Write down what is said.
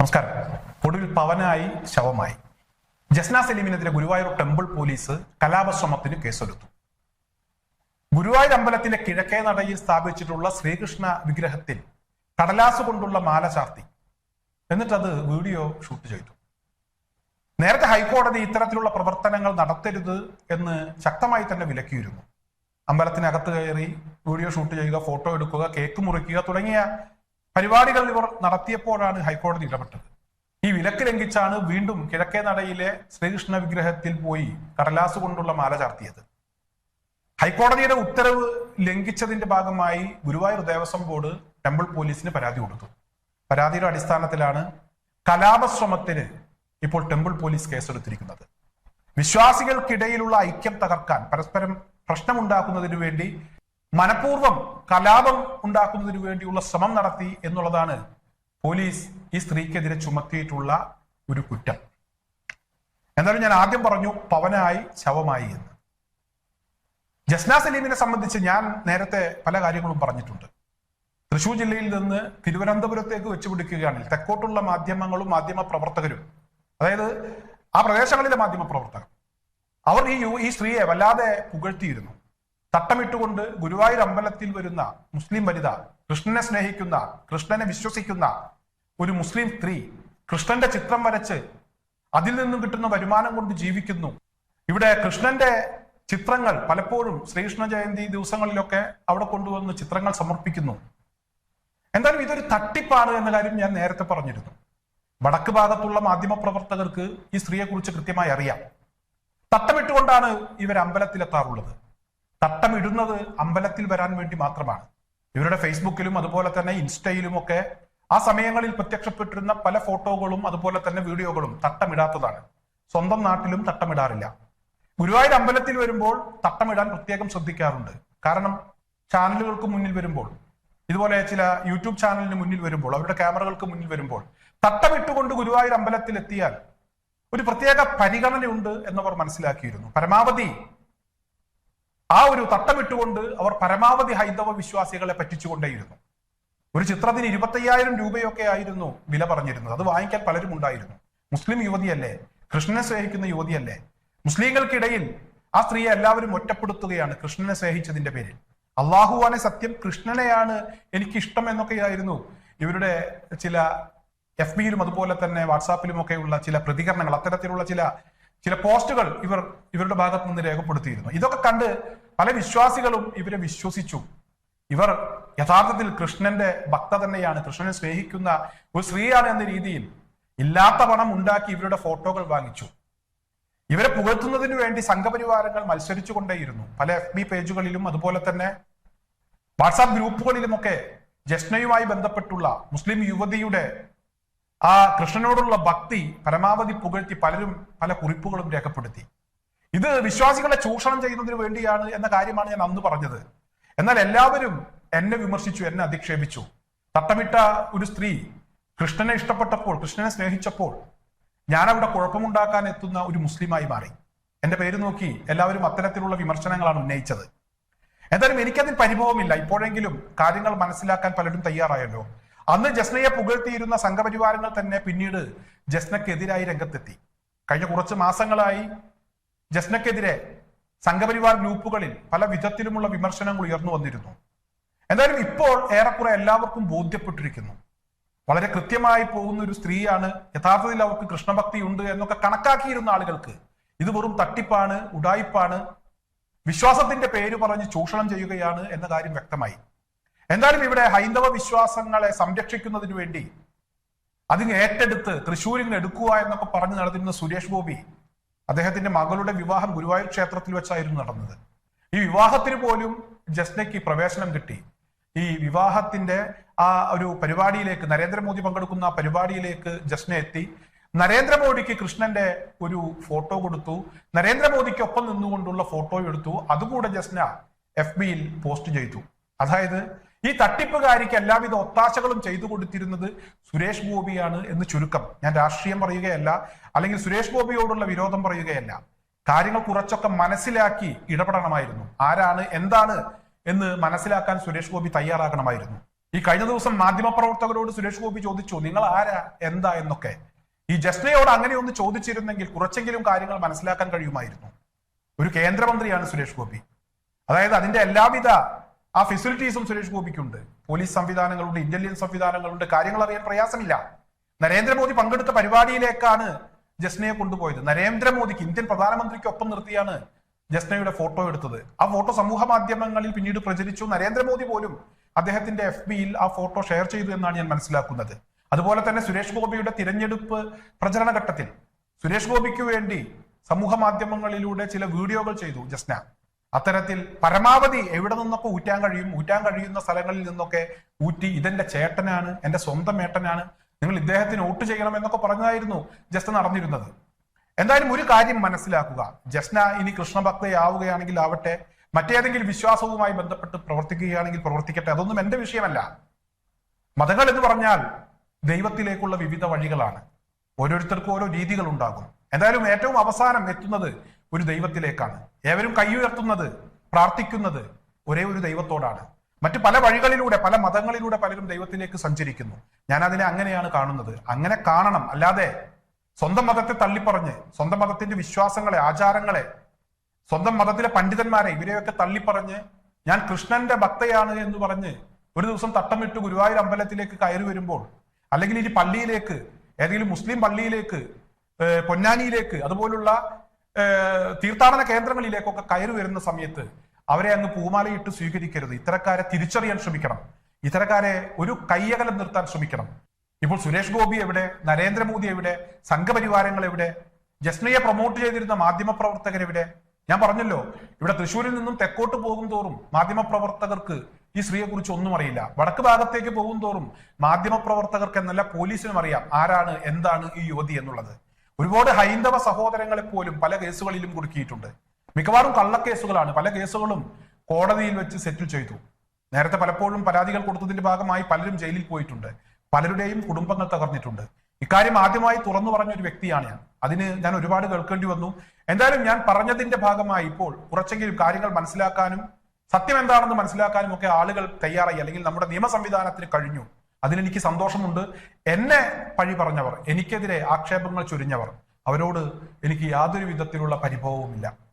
നമസ്കാരം. ഒടുവിൽ പവനായി ശവമായി. ജസ്ന സലീമിനെതിരെ ഗുരുവായൂർ ടെമ്പിൾ പോലീസ് കലാപശ്രമത്തിന് കേസെടുത്തു. ഗുരുവായൂർ അമ്പലത്തിന്റെ കിഴക്കേ നടയിൽ സ്ഥാപിച്ചിട്ടുള്ള ശ്രീകൃഷ്ണ വിഗ്രഹത്തിൽ കടലാസ് കൊണ്ടുള്ള മാല ചാർത്തി. എന്നിട്ടത് വീഡിയോ ഷൂട്ട് ചെയ്തു. നേരത്തെ ഹൈക്കോടതി ഇത്തരത്തിലുള്ള പ്രവർത്തനങ്ങൾ നടത്തരുത് എന്ന് ശക്തമായി തന്നെ വിലക്കിയിരുന്നു. അമ്പലത്തിനകത്ത് കയറി വീഡിയോ ഷൂട്ട് ചെയ്യുക ഫോട്ടോ എടുക്കുക കേക്ക് മുറിക്കുക തുടങ്ങിയ പരിപാടികൾ ഇവർ നടത്തിയപ്പോഴാണ് ഹൈക്കോടതി ഇടപെട്ടത്. ഈ വിലക്ക് ലംഘിച്ചാണ് വീണ്ടും കിഴക്കേ നടയിലെ ശ്രീകൃഷ്ണ വിഗ്രഹത്തിൽ പോയി കടലാസ് കൊണ്ടുള്ള മാല ചാർത്തിയത്. ഹൈക്കോടതിയുടെ ഉത്തരവ് ലംഘിച്ചതിന്റെ ഭാഗമായി ഗുരുവായൂർ ദേവസ്വം ബോർഡ് ടെമ്പിൾ പോലീസിന് പരാതി കൊടുത്തു. പരാതിയുടെ അടിസ്ഥാനത്തിലാണ് കലാപശ്രമത്തിന് ഇപ്പോൾ ടെമ്പിൾ പോലീസ് കേസെടുത്തിരിക്കുന്നത്. വിശ്വാസികൾക്കിടയിലുള്ള ഐക്യം തകർക്കാൻ പരസ്പരം പ്രശ്നമുണ്ടാക്കുന്നതിനു വേണ്ടി മനഃപൂർവം കലാപം ഉണ്ടാക്കുന്നതിന് വേണ്ടിയുള്ള ശ്രമം നടത്തി എന്നുള്ളതാണ് പോലീസ് ഈ സ്ത്രീക്കെതിരെ ചുമത്തിയിട്ടുള്ള ഒരു കുറ്റം. എന്നാലും ഞാൻ ആദ്യം പറഞ്ഞു പവനായി ശവമായി എന്ന്. ജസ്ന സലീമിനെ സംബന്ധിച്ച് ഞാൻ നേരത്തെ പല കാര്യങ്ങളും പറഞ്ഞിട്ടുണ്ട്. തൃശൂർ ജില്ലയിൽ നിന്ന് തിരുവനന്തപുരത്തേക്ക് വെച്ചുപിടിക്കുകയാണെങ്കിൽ തെക്കോട്ടുള്ള മാധ്യമങ്ങളും മാധ്യമ പ്രവർത്തകരും അതായത് ആ പ്രദേശങ്ങളിലെ മാധ്യമ പ്രവർത്തകർ അവർ ഈ ഈ സ്ത്രീയെ വല്ലാതെ പുകഴ്ത്തിയിരുന്നു. തട്ടമിട്ടുകൊണ്ട് ഗുരുവായൂർ അമ്പലത്തിൽ വരുന്ന മുസ്ലിം വനിത കൃഷ്ണനെ സ്നേഹിക്കുന്ന കൃഷ്ണനെ വിശ്വസിക്കുന്ന ഒരു മുസ്ലിം സ്ത്രീ കൃഷ്ണന്റെ ചിത്രം വരച്ച് അതിൽ നിന്നും കിട്ടുന്ന വരുമാനം കൊണ്ട് ജീവിക്കുന്നു. ഇവിടെ കൃഷ്ണന്റെ ചിത്രങ്ങൾ പലപ്പോഴും ശ്രീകൃഷ്ണ ജയന്തി ദിവസങ്ങളിലൊക്കെ അവിടെ കൊണ്ടുവന്ന് ചിത്രങ്ങൾ സമർപ്പിക്കുന്നു. എന്തായാലും ഇതൊരു തട്ടിപ്പാണ് എന്ന കാര്യം ഞാൻ നേരത്തെ പറഞ്ഞിരുന്നു. വടക്ക് ഭാഗത്തുള്ള മാധ്യമ പ്രവർത്തകർക്ക് ഈ സ്ത്രീയെക്കുറിച്ച് കൃത്യമായി അറിയാം. തട്ടമിട്ടുകൊണ്ടാണ് ഇവർ അമ്പലത്തിലെത്താറുള്ളത്. തട്ടമിടുന്നത് അമ്പലത്തിൽ വരാൻ വേണ്ടി മാത്രമാണ്. ഇവരുടെ ഫേസ്ബുക്കിലും അതുപോലെ തന്നെ ഇൻസ്റ്റയിലും ഒക്കെ ആ സമയങ്ങളിൽ പ്രത്യക്ഷപ്പെട്ടിരുന്ന പല ഫോട്ടോകളും അതുപോലെ തന്നെ വീഡിയോകളും തട്ടമിടാത്തതാണ്. സ്വന്തം നാട്ടിലും തട്ടമിടാറില്ല. ഗുരുവായൂർ അമ്പലത്തിൽ വരുമ്പോൾ തട്ടമിടാൻ പ്രത്യേകം ശ്രദ്ധിക്കാറുണ്ട്. കാരണം ചാനലുകൾക്ക് മുന്നിൽ വരുമ്പോൾ ഇതുപോലെ ചില യൂട്യൂബ് ചാനലിന് മുന്നിൽ വരുമ്പോൾ അവരുടെ ക്യാമറകൾക്ക് മുന്നിൽ വരുമ്പോൾ തട്ടമിട്ടുകൊണ്ട് ഗുരുവായൂർ അമ്പലത്തിൽ എത്തിയാൽ ഒരു പ്രത്യേക പരിഗണനയുണ്ട് എന്നവർ മനസ്സിലാക്കിയിരുന്നു. പരമാവധി ആ ഒരു തട്ടമിട്ടുകൊണ്ട് അവർ പരമാവധി ഹൈന്ദവ വിശ്വാസികളെ പറ്റിച്ചുകൊണ്ടേയിരുന്നു. ഒരു ചിത്രത്തിന് ഇരുപത്തയ്യായിരം രൂപയൊക്കെ ആയിരുന്നു വില പറഞ്ഞിരുന്നത്. അത് വാങ്ങിക്കാൻ പലരും ഉണ്ടായിരുന്നു. മുസ്ലിം യുവതിയല്ലേ? കൃഷ്ണനെ സ്നേഹിക്കുന്ന യുവതിയല്ലേ? മുസ്ലിങ്ങൾക്കിടയിൽ ആ സ്ത്രീയെ എല്ലാവരും ഒറ്റപ്പെടുത്തുകയാണ് കൃഷ്ണനെ സ്നേഹിച്ചതിന്റെ പേരിൽ. അള്ളാഹുവാനെ സത്യം കൃഷ്ണനെയാണ് എനിക്ക് ഇഷ്ടം എന്നൊക്കെയായിരുന്നു ഇവരുടെ ചില എഫ് ബിയിലും അതുപോലെ തന്നെ വാട്സാപ്പിലും ഒക്കെയുള്ള ചില പ്രതികരണങ്ങൾ അത്തരത്തിലുള്ള ചില ചില പോസ്റ്റുകൾ ഇവർ ഇവരുടെ ഭാഗത്ത് നിന്ന് രേഖപ്പെടുത്തിയിരുന്നു. ഇതൊക്കെ കണ്ട് പല വിശ്വാസികളും ഇവരെ വിശ്വസിച്ചു. ഇവർ യഥാർത്ഥത്തിൽ കൃഷ്ണന്റെ ഭക്ത തന്നെയാണ്. കൃഷ്ണനെ സ്നേഹിക്കുന്ന ഒരു സ്ത്രീയാണ് എന്ന രീതിയിൽ ഇല്ലാത്ത പണം ഉണ്ടാക്കി ഇവരുടെ ഫോട്ടോകൾ വാങ്ങിച്ചു. ഇവരെ പുകഴ്ത്തുന്നതിന് വേണ്ടി സംഘപരിവാരങ്ങൾ മത്സരിച്ചു കൊണ്ടേയിരുന്നു. പല എഫ് ബി പേജുകളിലും അതുപോലെ തന്നെ വാട്സാപ്പ് ഗ്രൂപ്പുകളിലുമൊക്കെ ജസ്നയുമായി ബന്ധപ്പെട്ടുള്ള മുസ്ലിം യുവതിയുടെ ആ കൃഷ്ണനോടുള്ള ഭക്തി പരമാവധി പുകഴ്ത്തി പലരും പല കുറിപ്പുകളും രേഖപ്പെടുത്തി. ഇത് വിശ്വാസികളെ ചൂഷണം ചെയ്യുന്നതിന് വേണ്ടിയാണ് എന്ന കാര്യമാണ് ഞാൻ അന്ന് പറഞ്ഞത്. എന്നാൽ എല്ലാവരും എന്നെ വിമർശിച്ചു എന്നെ അധിക്ഷേപിച്ചു. തട്ടമിട്ട ഒരു സ്ത്രീ കൃഷ്ണനെ ഇഷ്ടപ്പെട്ടപ്പോൾ കൃഷ്ണനെ സ്നേഹിച്ചപ്പോൾ ഞാൻ അവിടെ കുഴപ്പമുണ്ടാക്കാൻ എത്തുന്ന ഒരു മുസ്ലിമായി മാറി. എന്റെ പേര് നോക്കി എല്ലാവരും അത്തരത്തിലുള്ള വിമർശനങ്ങളാണ് ഉന്നയിച്ചത്. എന്തായാലും എനിക്കതിൽ പരിഭവമില്ല. ഇപ്പോഴെങ്കിലും കാര്യങ്ങൾ മനസ്സിലാക്കാൻ പലരും തയ്യാറായല്ലോ. അന്ന് ജസ്നയെ പുകഴ്ത്തിയിരുന്ന സംഘപരിവാരങ്ങൾ തന്നെ പിന്നീട് ജസ്നക്കെതിരായി രംഗത്തെത്തി. കഴിഞ്ഞ കുറച്ച് മാസങ്ങളായി ജസ്നക്കെതിരെ സംഘപരിവാർ ഗ്രൂപ്പുകളിൽ പല വിധത്തിലുമുള്ള വിമർശനങ്ങൾ ഉയർന്നു വന്നിരുന്നു. എന്തായാലും ഇപ്പോൾ ഏറെക്കുറെ എല്ലാവർക്കും ബോധ്യപ്പെട്ടിരിക്കുന്നു. വളരെ കൃത്യമായി പോകുന്ന ഒരു സ്ത്രീയാണ് യഥാർത്ഥത്തിൽ അവർക്ക് കൃഷ്ണഭക്തി ഉണ്ട് എന്നൊക്കെ കണക്കാക്കിയിരുന്ന ആളുകൾക്ക് ഇത് വെറും തട്ടിപ്പാണ് ഉടായിപ്പാണ് വിശ്വാസത്തിന്റെ പേര് പറഞ്ഞ് ചൂഷണം ചെയ്യുകയാണ് എന്ന കാര്യം വ്യക്തമായി. എന്തായാലും ഇവിടെ ഹൈന്ദവ വിശ്വാസങ്ങളെ സംരക്ഷിക്കുന്നതിന് വേണ്ടി അതിന് ഏറ്റെടുത്ത് തൃശ്ശൂരിൽ നിന്ന് എടുക്കുക എന്നൊക്കെ പറഞ്ഞു നടത്തിരുന്ന സുരേഷ് ഗോപി അദ്ദേഹത്തിന്റെ മകളുടെ വിവാഹം ഗുരുവായൂർ ക്ഷേത്രത്തിൽ വെച്ചായിരുന്നു നടന്നത്. ഈ വിവാഹത്തിന് പോലും ജസ്നയ്ക്ക് പ്രവേശനം കിട്ടി. ഈ വിവാഹത്തിന്റെ ആ ഒരു പരിപാടിയിലേക്ക് നരേന്ദ്രമോദി പങ്കെടുക്കുന്ന ആ പരിപാടിയിലേക്ക് ജസ്ന എത്തി. നരേന്ദ്രമോദിക്ക് കൃഷ്ണന്റെ ഒരു ഫോട്ടോ കൊടുത്തു. നരേന്ദ്രമോദിക്കൊപ്പം നിന്നുകൊണ്ടുള്ള ഫോട്ടോ എടുത്തു. അതുകൂടെ ജസ്ന എഫ് ബിയിൽ പോസ്റ്റ് ചെയ്തു. അതായത് ഈ തട്ടിപ്പുകാരിക്ക് എല്ലാവിധ ഒത്താശകളും ചെയ്തു കൊടുത്തിരുന്നത് സുരേഷ് ഗോപിയാണ് എന്ന് ചുരുക്കം. ഞാൻ രാഷ്ട്രീയം പറയുകയല്ല അല്ലെങ്കിൽ സുരേഷ് ഗോപിയോടുള്ള വിരോധം പറയുകയല്ല. കാര്യങ്ങൾ കുറച്ചൊക്കെ മനസ്സിലാക്കി ഇടപെടണമായിരുന്നു. ആരാണ് എന്താണ് എന്ന് മനസ്സിലാക്കാൻ സുരേഷ് ഗോപി തയ്യാറാകണമായിരുന്നു. ഈ കഴിഞ്ഞ ദിവസം മാധ്യമപ്രവർത്തകരോട് സുരേഷ് ഗോപി ചോദിച്ചു നിങ്ങൾ ആരാ എന്താ എന്നൊക്കെ? ഈ ജസ്നയോട് അങ്ങനെ ഒന്ന് ചോദിച്ചിരുന്നെങ്കിൽ കുറച്ചെങ്കിലും കാര്യങ്ങൾ മനസ്സിലാക്കാൻ കഴിയുമായിരുന്നു. ഒരു കേന്ദ്രമന്ത്രിയാണ് സുരേഷ് ഗോപി. അതായത് അതിന്റെ എല്ലാവിധ ആ ഫെസിലിറ്റീസും സുരേഷ് ഗോപിക്കുണ്ട്. പോലീസ് സംവിധാനങ്ങളുണ്ട് ഇന്റലിജൻസ് സംവിധാനങ്ങളുണ്ട്. കാര്യങ്ങൾ അറിയാൻ പ്രയാസമില്ല. നരേന്ദ്രമോദി പങ്കെടുത്ത പരിപാടിയിലേക്കാണ് ജസ്നയെ കൊണ്ടുപോയത്. നരേന്ദ്രമോദിക്ക് ഇന്ത്യൻ പ്രധാനമന്ത്രിക്ക് ഒപ്പം നിർത്തിയാണ് ജസ്നയുടെ ഫോട്ടോ എടുത്തത്. ആ ഫോട്ടോ സമൂഹ മാധ്യമങ്ങളിൽ പിന്നീട് പ്രചരിച്ചു. നരേന്ദ്രമോദി പോലും അദ്ദേഹത്തിന്റെ എഫ് ബിയിൽ ആ ഫോട്ടോ ഷെയർ ചെയ്തു എന്നാണ് ഞാൻ മനസ്സിലാക്കുന്നത്. അതുപോലെ തന്നെ സുരേഷ് ഗോപിയുടെ തിരഞ്ഞെടുപ്പ് പ്രചരണ ഘട്ടത്തിൽ സുരേഷ് ഗോപിക്ക് വേണ്ടി സമൂഹ മാധ്യമങ്ങളിലൂടെ ചില വീഡിയോകൾ ചെയ്തു ജസ്ന. അത്തരത്തിൽ പരമാവധി എവിടെ നിന്നൊക്കെ ഊറ്റാൻ കഴിയും ഊറ്റാൻ കഴിയുന്ന സ്ഥലങ്ങളിൽ നിന്നൊക്കെ ഊറ്റി ഇതെന്റെ ചേട്ടനാണ് എന്റെ സ്വന്തം ഏട്ടനാണ് നിങ്ങൾ ഇദ്ദേഹത്തിന് വോട്ട് ചെയ്യണം എന്നൊക്കെ പറഞ്ഞതായിരുന്നു ജസ്റ്റ് നടന്നിരുന്നത്. എന്തായാലും ഒരു കാര്യം മനസ്സിലാക്കുക. ജസ്ന ഇനി കൃഷ്ണഭക്തയാവുകയാണെങ്കിൽ ആവട്ടെ മറ്റേതെങ്കിലും വിശ്വാസവുമായി ബന്ധപ്പെട്ട് പ്രവർത്തിക്കുകയാണെങ്കിൽ പ്രവർത്തിക്കട്ടെ അതൊന്നും എന്റെ വിഷയമല്ല. മതങ്ങൾ എന്ന് പറഞ്ഞാൽ ദൈവത്തിലേക്കുള്ള വിവിധ വഴികളാണ്. ഓരോരുത്തർക്കും ഓരോ രീതികൾ ഉണ്ടാകും എന്തായാലും ഏറ്റവും അവസാനം എത്തുന്നത് ഒരു ദൈവത്തിലേക്കാണ്. ഏവരും കൈയുയർത്തുന്നത് പ്രാർത്ഥിക്കുന്നത് ഒരേ ഒരു ദൈവത്തോടാണ്. മറ്റു പല വഴികളിലൂടെ പല മതങ്ങളിലൂടെ പലരും ദൈവത്തിലേക്ക് സഞ്ചരിക്കുന്നു. ഞാൻ അതിനെ അങ്ങനെയാണ് കാണുന്നത്. അങ്ങനെ കാണണം. അല്ലാതെ സ്വന്തം മതത്തെ തള്ളിപ്പറഞ്ഞ് സ്വന്തം മതത്തിന്റെ വിശ്വാസങ്ങളെ ആചാരങ്ങളെ സ്വന്തം മതത്തിലെ പണ്ഡിതന്മാരെ ഇവരെയൊക്കെ തള്ളിപ്പറഞ്ഞ് ഞാൻ കൃഷ്ണന്റെ ഭക്തയാണ് എന്ന് പറഞ്ഞ് ഒരു ദിവസം തട്ടമിട്ട് ഗുരുവായൂർ അമ്പലത്തിലേക്ക് കയറി വരുമ്പോൾ അല്ലെങ്കിൽ ഇനി പള്ളിയിലേക്ക് ഏതെങ്കിലും മുസ്ലിം പള്ളിയിലേക്ക് പൊന്നാനിയിലേക്ക് അതുപോലുള്ള തീർത്ഥാടന കേന്ദ്രങ്ങളിലേക്കൊക്കെ കയറി വരുന്ന സമയത്ത് അവരെ അങ്ങ് പൂമാലയിട്ട് സ്വീകരിക്കരുത്. ഇത്തരക്കാരെ തിരിച്ചറിയാൻ ശ്രമിക്കണം. ഇത്തരക്കാരെ ഒരു കയ്യകലം നിർത്താൻ ശ്രമിക്കണം. ഇപ്പോൾ സുരേഷ് ഗോപി എവിടെ? നരേന്ദ്രമോദി എവിടെ? സംഘപരിവാരങ്ങൾ എവിടെ? ജസ്നയെ പ്രൊമോട്ട് ചെയ്തിരുന്ന മാധ്യമ പ്രവർത്തകർ എവിടെ? ഞാൻ പറഞ്ഞല്ലോ ഇവിടെ തൃശ്ശൂരിൽ നിന്നും തെക്കോട്ട് പോകും തോറും മാധ്യമ പ്രവർത്തകർക്ക് ഈ സ്ത്രീയെ കുറിച്ച് ഒന്നും അറിയില്ല. വടക്ക് ഭാഗത്തേക്ക് പോകും തോറും മാധ്യമ പ്രവർത്തകർക്ക് എന്നല്ല പോലീസിനും അറിയാം ആരാണ് എന്താണ് ഈ യുവതി എന്നുള്ളത്. ഒരുപാട് ഹൈന്ദവ സഹോദരങ്ങളെ പോലും പല കേസുകളിലും കുടുക്കിയിട്ടുണ്ട്. മിക്കവാറും കള്ളക്കേസുകളാണ്. പല കേസുകളും കോടതിയിൽ വെച്ച് സെറ്റിൽ ചെയ്തു. നേരത്തെ പലപ്പോഴും പരാതികൾ കൊടുത്തതിന്റെ ഭാഗമായി പലരും ജയിലിൽ പോയിട്ടുണ്ട്. പലരുടെയും കുടുംബങ്ങൾ തകർന്നിട്ടുണ്ട്. ഇക്കാര്യം ആദ്യമായി തുറന്നു പറഞ്ഞ ഒരു വ്യക്തിയാണ് ഞാൻ. അതിന് ഞാൻ ഒരുപാട് കേൾക്കേണ്ടി വന്നു. എന്തായാലും ഞാൻ പറഞ്ഞതിന്റെ ഭാഗമായി ഇപ്പോൾ കുറച്ചെങ്കിലും കാര്യങ്ങൾ മനസ്സിലാക്കാനും സത്യം എന്താണെന്ന് മനസ്സിലാക്കാനും ഒക്കെ ആളുകൾ തയ്യാറായി. അല്ലെങ്കിൽ നമ്മുടെ നിയമ സംവിധാനത്തിന് കഴിഞ്ഞു. അതിലെനിക്ക് സന്തോഷമുണ്ട്. എന്നെ പഴി പറഞ്ഞവർ എനിക്കെതിരെ ആക്ഷേപങ്ങൾ ചൊരിഞ്ഞവർ അവരോട് എനിക്ക് യാതൊരു വിധത്തിലുള്ള പരിഭവവുമില്ല.